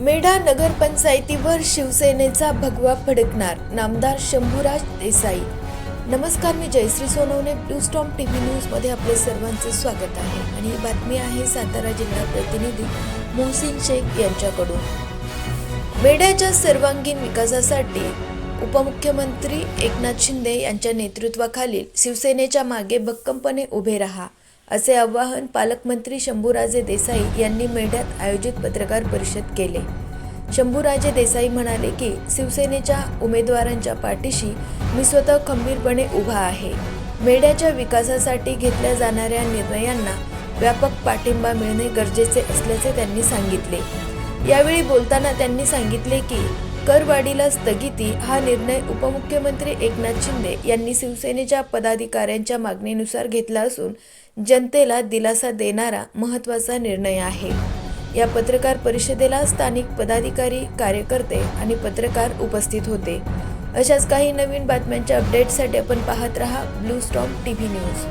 मेढा नगरपंचायतीवर शिवसेनेचा भगवा फडकणार नामदार शंभूराज देसाई. नमस्कार मी Jayashree Sonawane blue storm T V न्यूजमध्ये आपले सर्वांचे स्वागत आहे. आणि ही बातमी आहे सातारा जिल्हा प्रतिनिधी मोहसिन शेख यांच्याकडून. मेढ्याच्या सर्वांगीण विकासासाठी उपमुख्यमंत्री एकनाथ शिंदे यांच्या नेतृत्वाखालील शिवसेनेच्या मागे भक्कमपणे उभे राहा असे आवाहन पालकमंत्री शंभूराजे देसाई यांनी मेढ्यात आयोजित पत्रकार परिषद केले. शंभूराजे देसाई म्हणाले की शिवसेनेच्या उमेदवारांच्या पाठीशी मी स्वतः खंबीरपणे उभा आहे. मेढ्याच्या विकासासाठी घेतल्या जाणाऱ्या निर्णयांना व्यापक पाठिंबा मिळणे गरजेचे असल्याचे त्यांनी सांगितले. यावेळी बोलताना त्यांनी सांगितले की करवाढीला स्थगिती हा निर्णय उपमुख्यमंत्री एकनाथ शिंदे यांनी शिवसेनेच्या पदाधिकाऱ्यांच्या मागणीनुसार घेतला असून जनतेला दिलासा देणारा महत्त्वाचा निर्णय आहे. या पत्रकार परिषदेला स्थानिक पदाधिकारी कार्यकर्ते आणि पत्रकार उपस्थित होते. अशाच काही नवीन बातम्यांच्या अपडेटसाठी आपण पाहत रहा blue storm T V news.